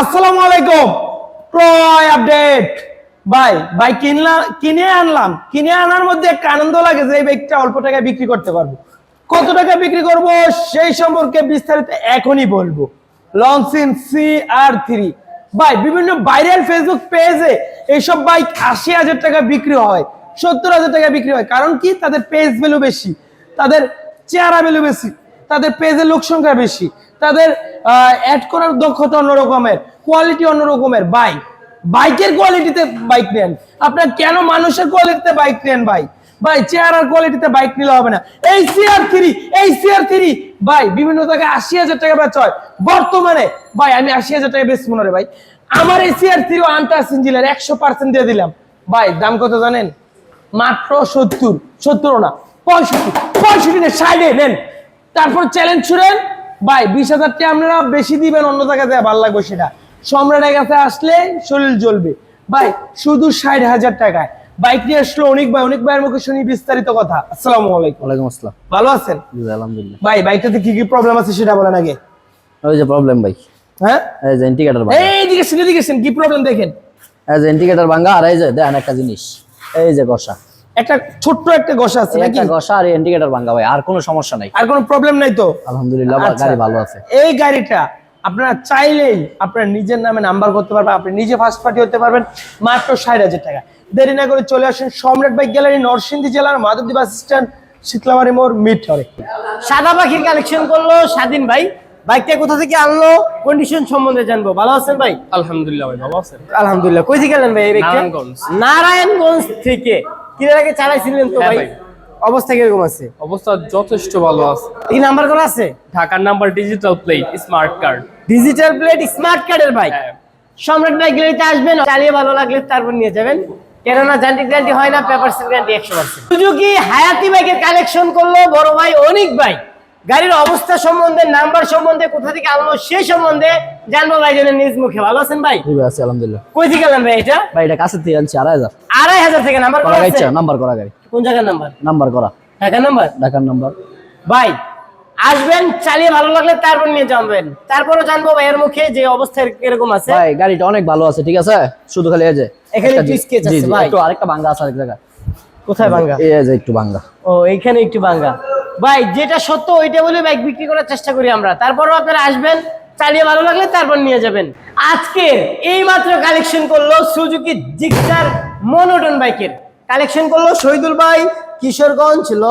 আসসালামু আলাইকুম। ক্রয় আপডেট। ভাই ভাই কিনলাম কিনে আনলাম। কিনে আনার মধ্যে একটা আনন্দ লাগে যে এই বাইকটা অল্প টাকায় বিক্রি করতে পারব। কত টাকা বিক্রি করব সেই সম্পর্কে বিস্তারিত এখনই বলব। লঞ্চিন সি আর থ্রি ভাই, বিভিন্ন ভাইরাল ফেসবুক পেজে এইসব বাইক আশি হাজার টাকা বিক্রি হয়, সত্তর হাজার টাকা বিক্রি হয়। কারণ কি? তাদের পেজ ভ্যালু বেশি, তাদের চেহারা ভ্যালু বেশি, তাদের পেজের লোক সংখ্যা বেশি। তাদের অ্যাড করার দক্ষতা অন্য রকমের কোয়ালিটি অন্য রকমের বাইক বাইকের কোয়ালিটিতে বাইক নেন। আপনার কেন মানুষের কোয়ালিটিতে বাইক নেন ভাই? ভাই, চেহারার কোয়ালিটিতে বাইক নিলে হবে না। এই সিআর থ্রি এই সিআর থ্রি ভাই, বিভিন্ন জায়গায় আশি হাজার টাকা বেচা হয়। বর্তমানে, ভাই, আমি আশি হাজার টাকা বেশ মনে ভাই। আমার এই সিআর থ্রি আন্টাস ইঞ্জিনের একশো পার্সেন্ট দিয়ে দিলাম। ভাই, দাম কত জানেন? মাত্র সত্তর সত্তর না, পঁয়ষট্টি পঁয়ষট্টি ষাটে নেন। তারপর চ্যালেঞ্জ ছুড়েন ভাই বিশ হাজার টাকা আপনারা বেশি দিবেন অন্য জায়গায় দেয় ভালো লাগবে সেটা। সম্রাটের কাছে আসলে শরীর জ্বলবে। ভাই শুধু ষাট হাজার টাকায়। বাইক নিয়ে আসলো অনেক ভাই অনেক ভাইয়ের মুখে শুনি বিস্তারিত কথা। আসসালামু আলাইকুম। ওয়ালাইকুম আসসালাম। ভালো আছেন? আলহামদুলিল্লাহ। ভাই বাইকটাতে কি কি প্রবলেম আছে সেটা বলেন আগে। ওই যে প্রবলেম ভাই হ্যাঁ? এই যে ইন্ডিকেটর ভাঙা। এই দিকে শুনে দিকেছেন কি প্রবলেম দেখেন? এই যে ইন্ডিকেটর ভাঙা আর এই যে দেখেন একটা জিনিস। এই যে গসা একটা ছোট্ট একটা ঘষা আছে নাকি? একটা গসা আর ইন্ডিকেটর ভাঙা ভাই আর কোনো সমস্যা নাই। আর কোনো প্রবলেম নাই তো? আলহামদুলিল্লাহ আচ্ছা। গাড়ি ভালো আছে। এই গাড়িটা আপনারা চাইলেই আপনার নিজের নামে নাম্বার করতে পারবেন আপনি নিজে ফার্স্ট পার্টি হতে পারবেন মাত্র ষাট হাজার টাকা। দেরি না করে চলে আসেন সম্রাট বাইক গ্যালারি নরসিংদী জেলার মাধবদী বাস স্ট্যান্ড শীতলামারি মোড় মিট হবে সাদা পাখির কালেকশন করল স্বাধীন ভাই। বাইকটা কোথা থেকে আনলো? কন্ডিশন সম্বন্ধে জানব। ভালো আছেন ভাই? আলহামদুলিল্লাহ ভাই ভালো আছেন। আলহামদুলিল্লাহ। কই থেকে গেলেন ভাই এই বাইকটা? নারায়ণগঞ্জ। নারায়ণগঞ্জ থেকে। কিনার আগে চালাইছিলেন তো হ্যাঁ ভাই? ভাই। অবস্থা কীরকম আছে? অবস্থা যথেষ্ট ভালো আছে। এই নাম্বার কোন আছে? ঢাকার number digital plate smart card digital plate smart কার্ডের বাইক হ্যাঁ। সম্রাট বাইক গ্যালারিতে আসবেন চালিয়ে ভালো লাগলে তারপর নিয়ে যাবেন। কেননা জান্টি গ্যারান্টি হয় না পেপার গ্যারান্টি একশো পার্সেন্ট হায়াতি বাইকের কালেকশন করল বড় ভাই অনেক ভাই। গাড়ির অবস্থা সম্বন্ধে নাম্বার সম্বন্ধে কোথা থেকে আনলো সে সম্বন্ধে জানব ভাই জনের নিজ মুখে। ভালো আছেন ভাই? জি ভাই আছে আলহামদুলিল্লাহ। কই থেকে গেলেন ভাই এটা? ভাই এটা কাছে থেকে আনছি আড়াই হাজার। আড়াই হাজার থেকে নাম্বার করা আছে? নাম্বার করা গাড়ি। কোন জায়গার নাম্বার? নাম্বার করা। ঢাকার নাম্বার? ঢাকার নাম্বার। ভাই আসবেন চালিয়ে ভালো লাগলে তারপর নিয়ে যাবেন তারপরও জানব ভাইয়ের মুখে যে অবস্থা এরকম আছে। ভাই গাড়িটা অনেক ভালো আছে ঠিক আছে? শুধু খালি এই যে এখানে জি- আছে ভাই। একটু আরেকটা ভাঙ্গা আছে আরেক জায়গায়। কোথায় ভাঙ্গা এই যে একটু ভাঙ্গা ও এইখানে একটু ভাঙ্গা ভাই, যেটা সত্য ওইটা বলে বাইক বিক্রি করার চেষ্টা করি আমরা। তারপরও আপনারা আসবেন, চালিয়ে ভালো লাগলে তারপর নিয়ে যাবেন। আজকে এই মাত্র কালেকশন করল সুজুকি জিক্সার মনোটন বাইকের কালেকশন করল শহীদুল ভাই, কিশোরগঞ্জ, ল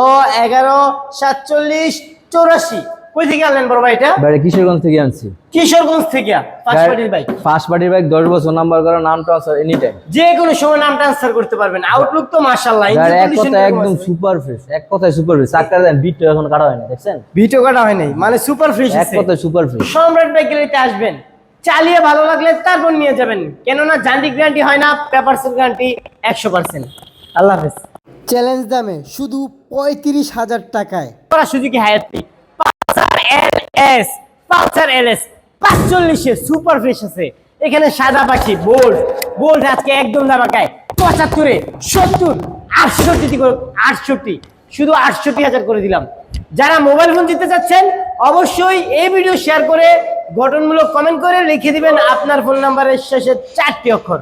এগারো, সাতচল্লিশ, চৌরাশি। কই থেকে আনলেন বড় ভাই এটা? ভাই কিশোরগঞ্জ থেকে আনছি। কিশোরগঞ্জ থেকে? ফার্স্ট পার্টির বাইক ফার্স্ট পার্টির বাইক দশ বছর নাম্বার করা নাম ট্রান্সফার এনি টাইম যে কোনো সময় নাম ট্রান্সফার করতে পারবেন। আউটলুক তো মাশাআল্লাহ কথায় একদম সুপার ফ্রেশ এক কথায় সুপার ফ্রেশ চাক্কার দেন বিট এখন কাটা হয় না দেখছেন? ভিডিও কাটা হয় নাই মানে সুপার ফ্রেশ এক কথায় সুপার ফ্রেশ সম্রাট বাইক গ্যালারিতে আসবেন। চালিয়ে ভালো লাগলে তারপর নিয়ে যাবেন। কেননা জান্ডি গ্যারান্টি হয় না পেপারস গ্যারান্টি একশো পার্সেন্ট আল্লাহ হাফেজ। চ্যালেঞ্জ দামে শুধু পঁয়ত্রিশ হাজার টাকায়। Suzuki Hayate Pulsar L S Pulsar L S পাঁচচল্লিশে super fresh আছে। এখানে সাদা পাখি বোল্ড বোল্ড আজকে একদম দামাকায় পঁচাত্তরে, সত্তর, আটষট্টি আটষট্টি। শুধু আটষট্টি হাজার করে দিলাম। যারা মোবাইল ফোন জিততে চাচ্ছেন, অবশ্যই এই ভিডিও শেয়ার করে গঠনমূলক কমেন্ট করে লিখে দিবেন আপনার ফোন নাম্বারের শেষে চারটি অক্ষর।